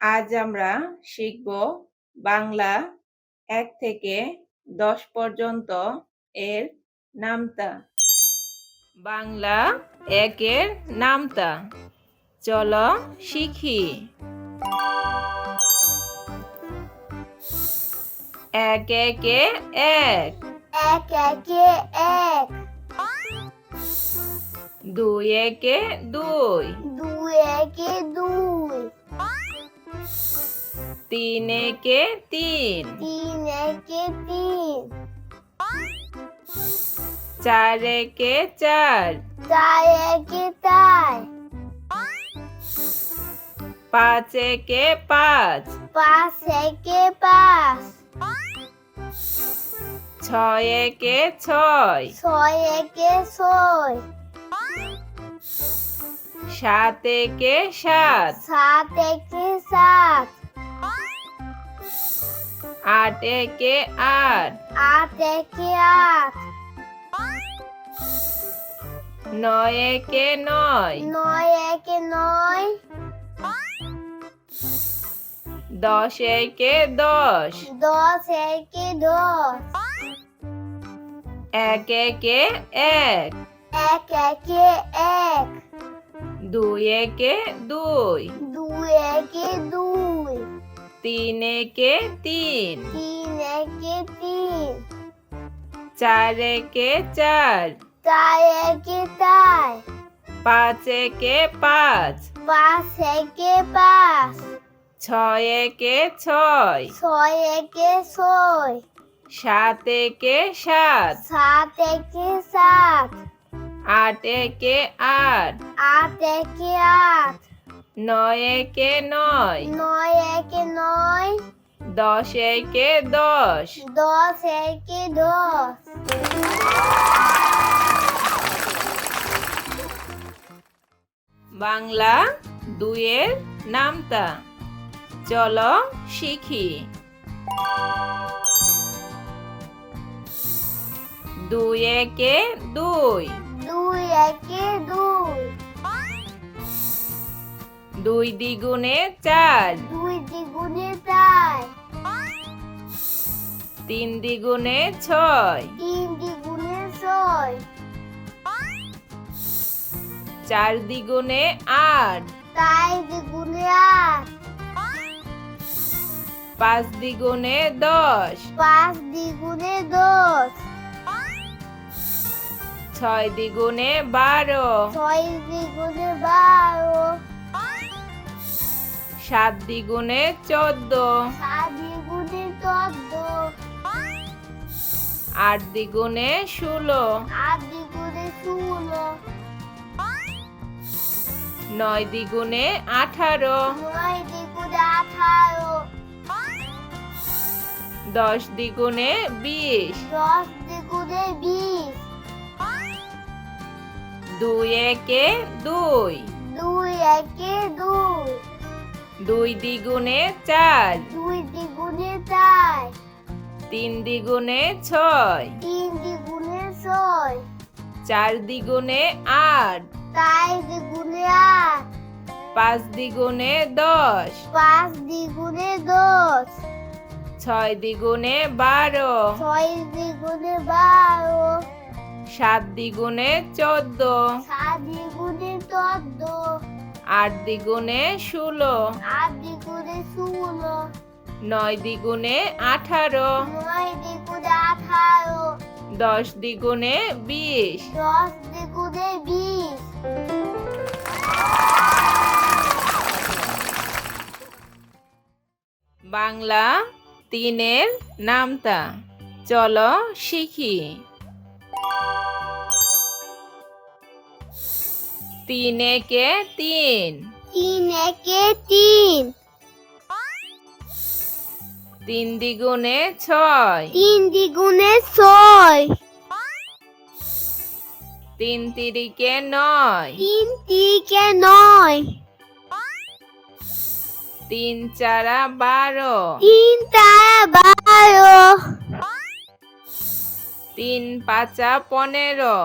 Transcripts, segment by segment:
আজ আমরা শিখব বাংলা এক থেকে দশ পর্যন্ত এর নামতা। বাংলা একের নামতা। চলো শিখি। এক একে এক। এক একে এক। দুই একে দুই। দুই একে দুই। তিন একে তিন। তিন একে তিন। চার একে চার। চার একে চার। পাঁচ একে পাঁচ। পাঁচ একে পাঁচ। ছয় একে ছয়। ছয় একে ছয়। সাত একে সাত। সাত একে সাত। আট একে আট। আট একে আট। নয় একে নয়। নয় একে নয়। দশ একে দশ। দশ একে দশ। এক একে এক। এক একে এক। দুই একে দুই। দুই একে দুই। তিন একে তিন? তিন একে তিন? চার একে চার? চার একে চার? পাঁচ একে পাঁচ? পাঁচ একে পাঁচ? ছয় একে ছয়? ছয় একে ছয়? সাত একে সাত? সাত একে সাত? আট একে আট? আট একে আট? নয় একে নয়। নয় একে নয়। দশ একে দশ। দশ একে দশ। বাংলা দুইয়ের নামতা। চলো শিখি। দুই একে দুই। দুই একে দুই। দুই দ্বিগুণে চার। দুই দ্বিগুণে চার। তিন দ্বিগুণে ছয়। তিন দ্বিগুণে ছয়। চার দ্বিগুণে আট। চার দ্বিগুণে আট। পাঁচ দ্বিগুণে দশ। পাঁচ দ্বিগুণে দশ। ছয় দ্বিগুণে বারো। ছয় দ্বিগুণে বারো। সাত দ্বিগুণে চোদ্দ। সাত দ্বিগুণে চোদ্দ। আট দ্বিগুণে ষোলো। আট দ্বিগুণে ষোলো। নয় দ্বিগুণে আঠারো। নয় দ্বিগুণে আঠারো। দশ দ্বিগুণে বিশ। দশ দ্বিগুণে বিশ। দুই একে দুই। দুই একে দুই। দুই দ্বিগুণে চার। দুই দ্বিগুণে চার। তিন দ্বিগুণে ছয়। তিন দ্বিগুণে ছয়। চার দ্বিগুণে আট। চার দ্বিগুণে আট। পাঁচ দ্বিগুণে দশ। পাঁচ দ্বিগুণে দশ। ছয় দ্বিগুণে বারো। ছয় দ্বিগুণে বারো। সাত দ্বিগুণে চোদ্দ। সাত দ্বিগুণে চোদ্দ। আট দ্বিগুণে ষোলো। আট দ্বিগুণে ষোলো। নয় দ্বিগুণে আঠারো। নয় দ্বিগুণে আঠারো। দশ দ্বিগুণে বিশ। দশ দ্বিগুণে বিশ। বাংলা তিনের নামতা। চলো শিখি। তিন একে তিন? তিন একে তিন? তিন দ্বিগুণে ছয়। তিন দ্বিগুণে ছয়। তিন তিরিকে নয়। তিন তিকে নয়। তিন চারা বারো। তিন তারা বারো। তিন পাঁচা পনেরো।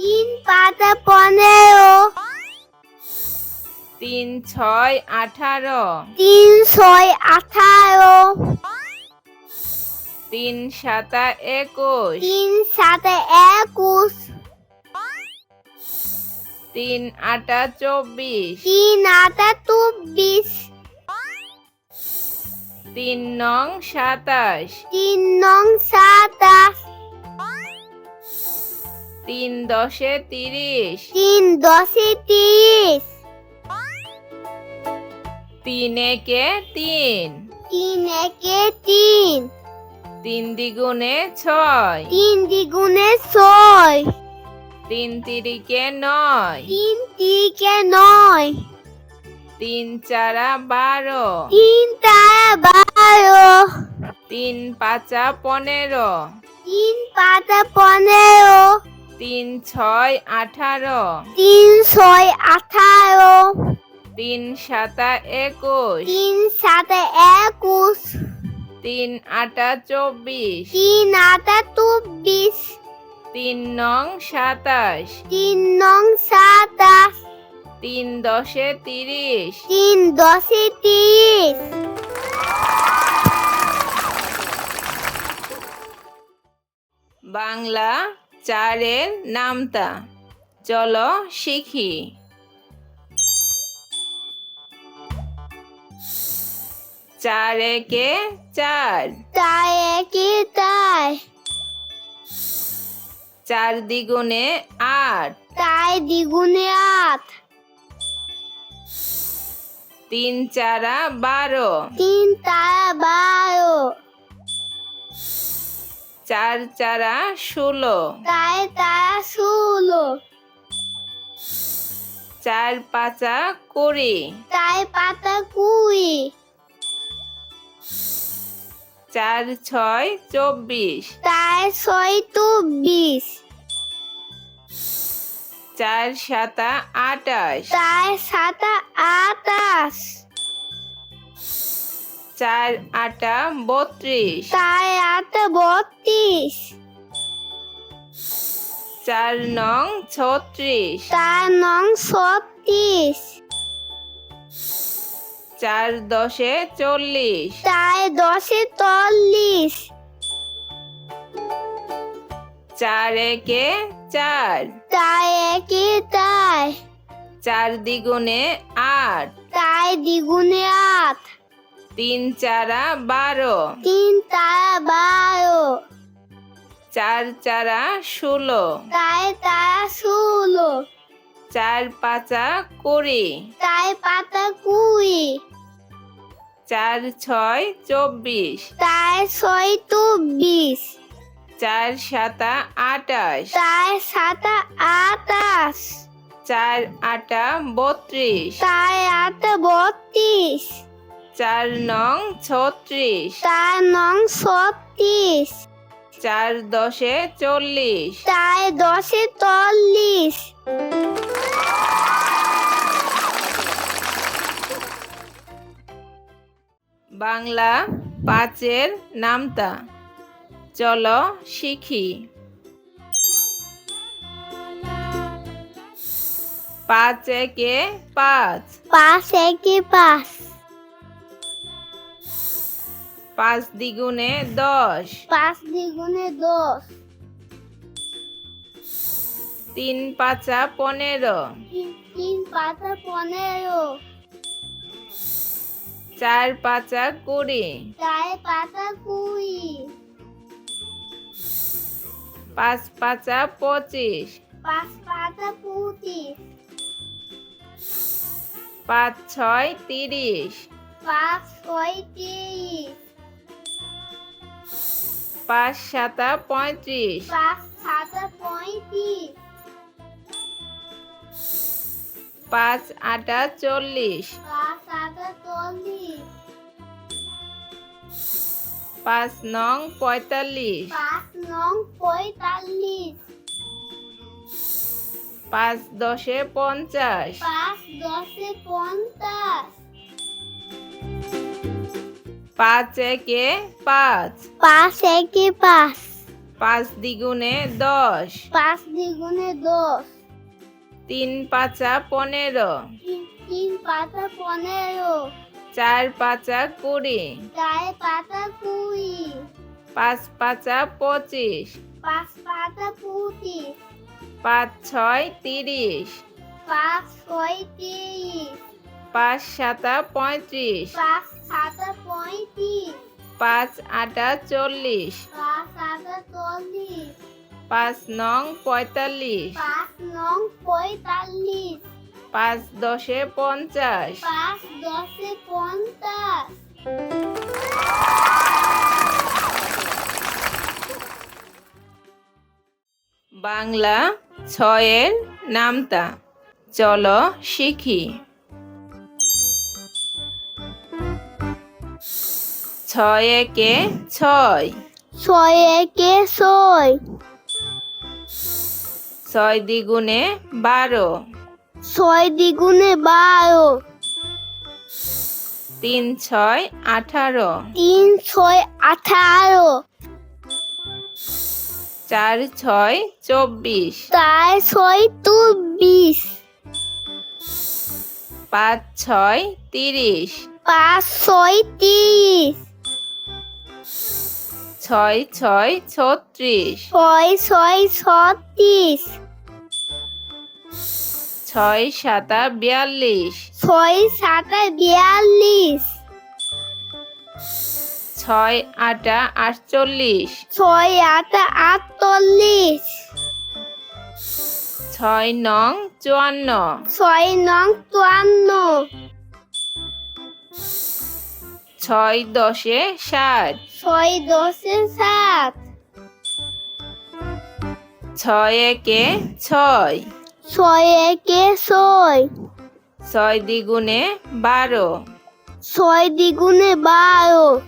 তিন পাতা পনেরো। তিন ছয় আঠারো। তিন ছয় আঠারো। তিন সাতা একুশ। তিন সাতা একুশ। তিন আটা চব্বিশ। তিন আটা চব্বিশ। তিন নং সাতাশ। তিন নং সাতাশ। তিন দশে তিরিশ। তিন দশে তিরিশ। তিন একে তিন। তিন একে তিন। তিন দ্বিগুণে ছয়। তিন দ্বিগুণে ছয়। তিন তিরিকে নয়। তিন তিরিকে নয়। তিন চারা বারো। তিন তারা বারো। তিন পাঁচা পনেরো। তিন পাতা পনেরো। তিন ছয় আঠারো। তিন ছয় আঠারো। তিন সাতা একুশ। তিন সাথে একুশ। তিন আটা চব্বিশ। তিন আটা চব্বিশ। তিন নং সাতাশ। তিন নং সাতাশ। তিন দশে তিরিশ। তিন দশে তিরিশ। বাংলা চারের নামতা। চলো শিখি। চার একে চার। তাই একে তাই। চার দ্বিগুণে আট। তাই দ্বিগুণে আট। তিন চারা বারো। তিন তারা বারো। চার চারা ষোলো। তাই তারা ষোলো। চার পাঁচা কুড়ি। তাই পাতা কুড়ি। চার ছয় চব্বিশ। তাই ছয় চব্বিশ। চার সাতা আটাশ। তাই সাতা আটাশ। চার আটা বত্রিশ। তাই আট বত্রিশ। চার নং ছত্রিশ। তার নং ছত্রিশ। চার দশে চল্লিশ। তাই দশে চল্লিশ। চার একে চার। তাই একে তাই চার দ্বিগুণে আট। তাই দ্বিগুণে আট। তিন চারা বারো। তিন তারা বারো। চার চারা ষোলো। তাই তারা ষোলো। চার পাঁচা কুড়ি। তাই পাতা কুড়ি। চার ছয় চব্বিশ। তাই ছয় চব্বিশ। চার সাতা আটাশ। তাই সাতা আটাশ। চার আটা বত্রিশ। তাই আটা বত্রিশ। চার নং ছত্রিশ। তার নং ছত্রিশ। চার দশে চল্লিশ। তাই দশে চল্লিশ। বাংলা পাঁচের নামতা। চলো শিখি। পাঁচ একে পাঁচ। পাঁচ একে পাঁচ। পাঁচ দ্বিগুণে দশ। পাঁচ দ্বিগুণে দশ। তিন পাঁচা পনেরো। তিন- পাতা পনেরো। চার পাঁচা কুড়ি। চার পাতা কুড়ি। পাঁচ পাঁচা পঁচিশ। পাঁচ পাতা পঁচিশ। পাঁচ ছয় তিরিশ। পাঁচ ছয় তিরিশ। পাঁচ সাতা পঁয়ত্রিশ। পাঁচ সাতা পঁয়ত্রিশ। পাঁচ আটা চল্লিশ। পাঁচ সাতা চল্লিশ। পাঁচ নং পঁয়তাল্লিশ। পাঁচ নং পঁয়তাল্লিশ। পাঁচ দশে পঞ্চাশ। পাঁচ দশে পঞ্চাশ। পাঁচ একে পাঁচ। পাঁচ একে পাঁচ। পাঁচ দ্বিগুণে দশ। পাঁচ দ্বিগুণে দশ। তিন পাঁচা পনেরো। তিন পাতা পনেরো। চার পাঁচা কুড়ি। চার পাতা কুড়ি। পাঁচ পাঁচা পঁচিশ। পাঁচ পাতা পঁচিশ। পাঁচ ছয় তিরিশ। পাঁচ ছয় তিরিশ। পাঁচ সাতা পঁয়ত্রিশ। পাঁচ পাঁচ আটা চল্লিশ। পাঁচ নং পঁয়তাল্লিশ। পাঁচ দশে পঞ্চাশ। পাঁচ দশে পঞ্চাশ বাংলা ছয়ের নামতা। চলো শিখি। ছয় একে ছয়। ছয় একে ছয়। ছয় দ্বিগুণে বারো। ছয় দ্বিগুণে বারো। তিন ছয় আঠারো। তিন ছয় আঠারো। চার ছয় চব্বিশ। চার ছয় চব্বিশ। পাঁচ ছয় তিরিশ। পাঁচ ছয় তিরিশ। ছয় ছয় ছত্রিশ। ছয় ছয় ছত্রিশ। ছয় সাতা বিয়াল্লিশ। ছয় সাতা বিয়াল্লিশ। ছয় আটা আটচল্লিশ। ছয় আটা আটচল্লিশ। ছয় নং চুয়ান্ন। ছয় নং চুয়ান্ন। ছয় দশে ষাট ছয় দশে সাত। ছয় একে ছয়। ছয় একে ছয়। ছয় দ্বিগুণে বারো। ছয় দ্বিগুণে বারো।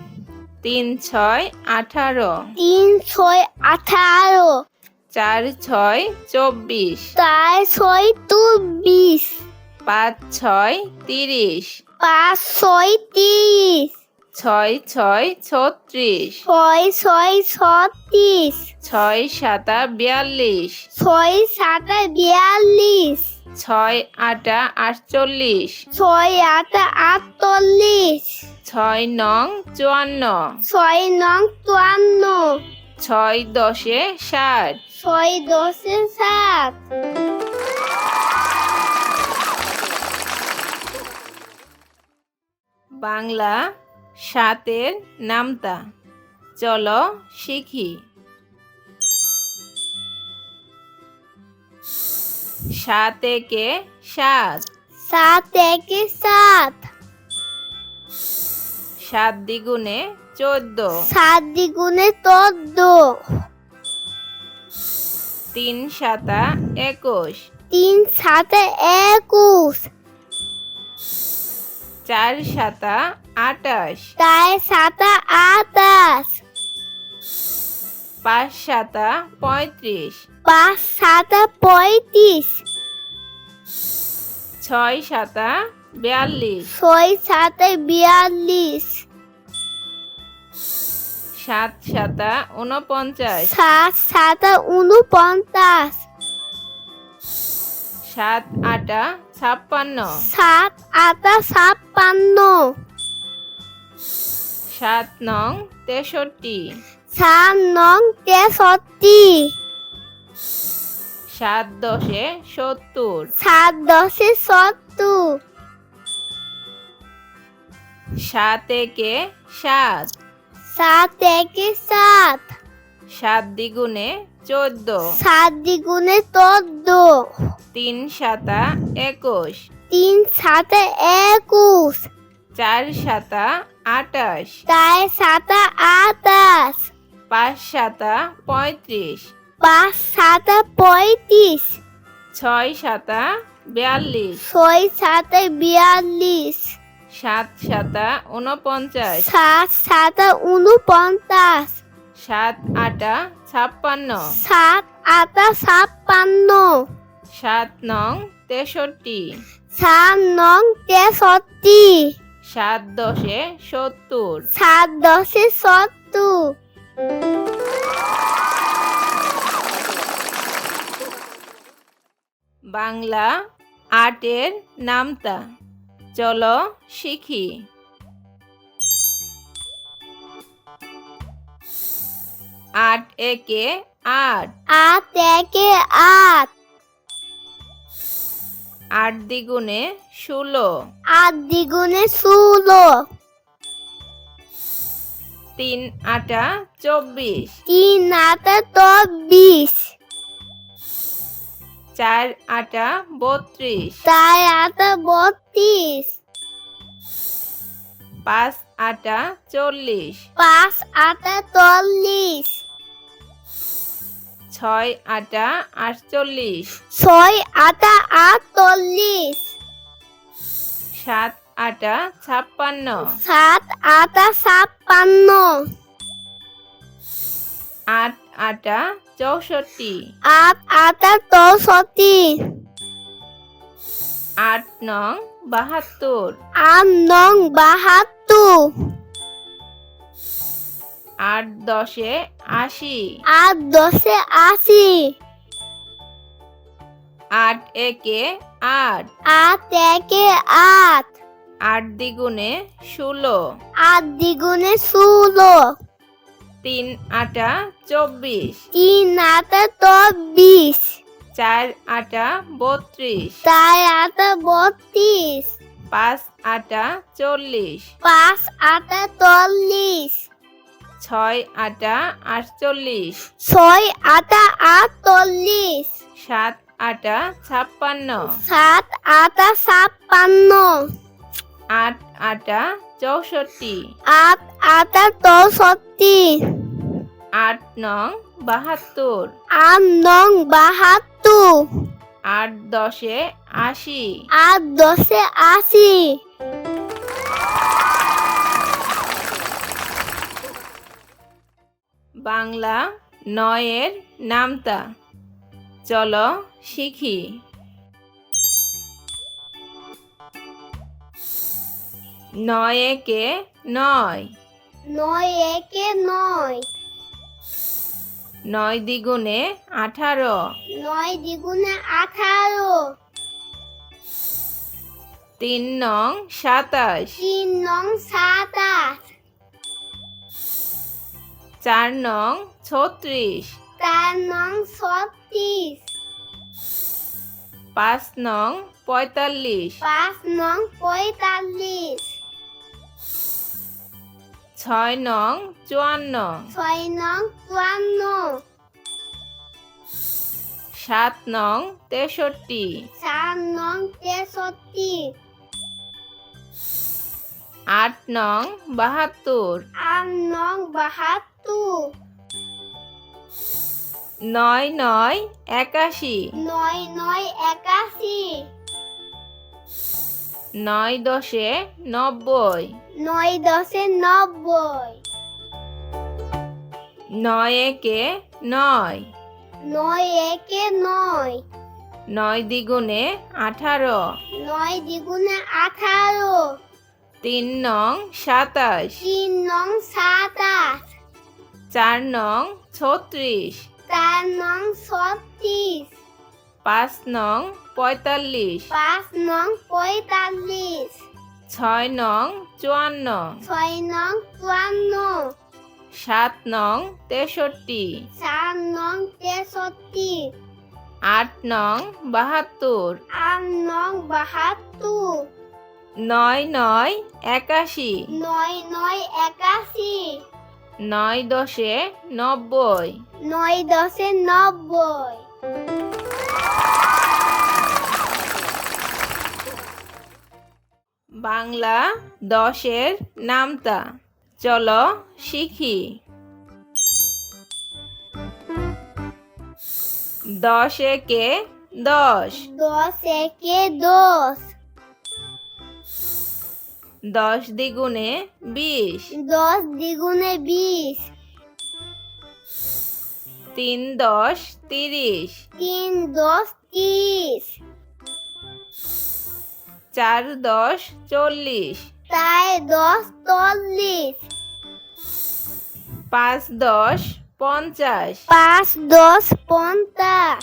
তিন ছয় আঠারো। তিন ছয় আঠারো। চার ছয় চব্বিশ। চার ছয় চব্বিশ। পাঁচ ছয় তিরিশ। পাঁচ ছয় তিরিশ। ছয় ছয় ছত্রিশ। ছয় ছয় ছত্রিশ। ছয় সাতা বিয়াল্লিশ। ছয় সাতা বিয়াল্লিশ। ছয় আটা আটচল্লিশ। ছয় আটা আটচল্লিশ। ছয় নং চুয়ান্ন। ছয় নং চুয়ান্ন। ছয় দশে ষাট। ছয় দশে সাত বাংলা সাতের নামতা। চলো শিখি। সাত একে সাত। সাত একে সাত। সাত দ্বিগুণে চোদ্দ। সাত দ্বিগুণে চোদ্দ। তিন সাতা একুশ। তিন সাতে একুশ। চার সাতা আটাশ। চার সাতা আটাশ। পাঁচ সাতা পঁয়ত্রিশ। পাঁচ সাতা পঁয়ত্রিশ। ছয় সাতা বিয়াল্লিশ। ছয় সাতে বিয়াল্লিশ। সাত সাতা উনপঞ্চাশ সাত সাতা উনপঞ্চাশ সাত আটা ছাপ্পান্ন। সাত আটা ছাপ্পান্ন। সাত নং তেষট্টি। সাত নং তেষট্টি। সাত দশে সত্তর। সাত দশে সত্তর। সাত একে সাত। সাত একে সাত। সাত দ্বিগুণে চোদ্দ। সাত দ্বিগুণে চোদ্দ। তিন সাতা একুশ। তিন সাতে একুশ। চার সাতা আটাশ। চার সাতা আটাশ। পাঁচ সাতা পঁয়ত্রিশ। পাঁচ সাতা পঁয়ত্রিশ। ছয় সাতা বিয়াল্লিশ। ছয় সাতা বিয়াল্লিশ। সাত সাতা উনপঞ্চাশ সাত সাতা উনপঞ্চাশ সাত আটা ছাপ্পান্ন। সাত আটা ছাপ্পান্ন। সাত নং তেষট্টি। সাত নং তেষট্টি। সাত দশে সত্তর। সাত দশে সত্তর। বাংলা আটের নামতা। চলো শিখি। আট একে আট। আট একে আট। আট দ্বিগুণে ষোলো। আট দ্বিগুণে ষোলো। তিন আটা চব্বিশ। তিন আটা চব্বিশ। চার আটা বত্রিশ। চার আটা বত্রিশ। পাঁচ আটা চল্লিশ। পাঁচ আটা চল্লিশ। ছয় আটা আটচল্লিশ। ছয় আটা আটচল্লিশ। সাত আটা ছাপ্পান্ন। সাত আটা ছাপ্পান্ন। আট আটা চৌষট্টি। আট আটা চৌষট্টি। আট নং বাহাত্তর। আট নং বাহাত্তর। আট দশে আশি। আট দশে আশি। আট একে আট। আট একে আট। আট দ্বিগুণে ষোলো। আট দ্বিগুণে ষোলো। তিন আটা চব্বিশ। তিন আটা চব্বিশ। চার আটা বত্রিশ। চার আটা বত্রিশ। পাঁচ আটা চল্লিশ। পাঁচ আটা চল্লিশ। ছয় আটা আটচল্লিশ। ছয় আটা আটচল্লিশ। সাত আটা ছাপ্পান্ন। সাত আটা ছাপ্পান্ন। আট আটা চৌষট্টি। আট আটা চৌষট্টি। আট নং বাহাত্তর। আট নং বাহাত্তর। আট দশে আশি। আট দশে আশি। বাংলা নয়ের নামতা। চলো শিখি। নয় একে নয়? নয় একে নয়? নয় দ্বিগুণে আঠারো। নয় দ্বিগুণে আঠারো। তিন নং সাতাশ। তিন নং সাতাশ। চার নং ছত্রিশ। চার নং ছত্রিশ। পাঁচ নং পঁয়তাল্লিশ। পাঁচ নং পঁয়তাল্লিশ। ছয় নং চুয়ান্ন। ছয় নং চুয়ান্ন। সাত নং তেষট্টি। চার নং তেষট্টি। আট নং বাহাত্তর। আট নং বাহাত্তর। নয় নয় একাশি। নয় নয় একাশি। নয় দশে নব্বই। নয় দশে নব্বই। নয় একে নয়। নয় একে নয়। নয় দ্বিগুণে আঠারো। নয় দ্বিগুণে আঠারো। তিন নং সাতাশ। তিন নং সাতাশ। চার নং ছত্রিশ। চার নং ছত্রিশ। পাঁচ নং পঁয়তাল্লিশ। পাঁচ নং পঁয়তাল্লিশ। ছয় নং চুয়ান্ন। ছয় নং চুয়ান্ন। সাত নং তেষট্টি। চার নং তেষট্টি। আট নং বাহাত্তর। আট নং বাহাত্তর। নয় নয় একাশি। নয় নয় একাশি। নয় দশে নব্বই। নয় দশে নব্বই। বাংলা দশের নামতা। চলো শিখি। দশ একে দশ। দশ একে দশ। দশ দ্বিগুণে বিশ। দশ দ্বিগুণে বিশ। তিন দশ তিরিশ। তিন দশ তিরিশ। চার দশ চল্লিশ। চার দশ চল্লিশ। পাঁচ দশ পঞ্চাশ। পাঁচ দশ পঞ্চাশ।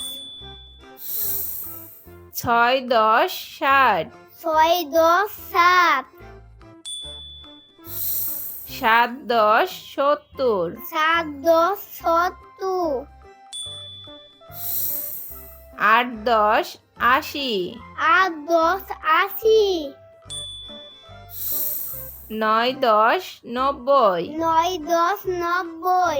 ছয় দশ ষাট। ছয় দশ সাত সাত দশ সত্তর। সাত দশ সত্তর। আট দশ আশি। আট দশ আশি। নয় দশ নব্বই। নয় দশ নব্বই।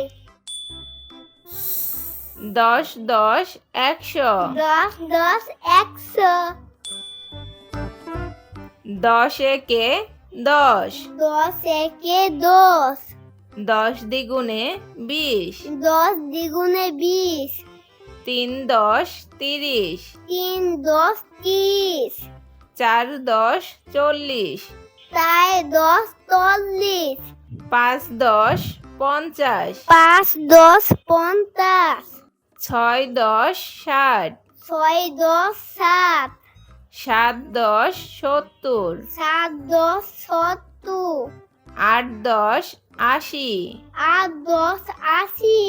দশ দশ একশো। দশ দশ একশো। দশ একে দশ। দশ একে দশ। দশ দ্বিগুণে বিশ। দশ দ্বিগুণে বিশ। তিন দশ তিরিশ। তিন দশ তিরিশ। চার দশ চল্লিশ। চার দশ চল্লিশ। পাঁচ দশ পঞ্চাশ। পাঁচ দশ পঞ্চাশ। ছয় দশ ষাট। ছয় দশ সাত সাত দশ সত্তর। সাত দশ সত্তর। আট দশ আশি। আট দশ আশি।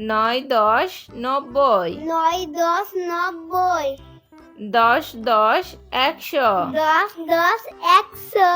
নয় দশ নব্বই। নয় দশ নব্বই। দশ দশ একশো। দশ দশ একশো।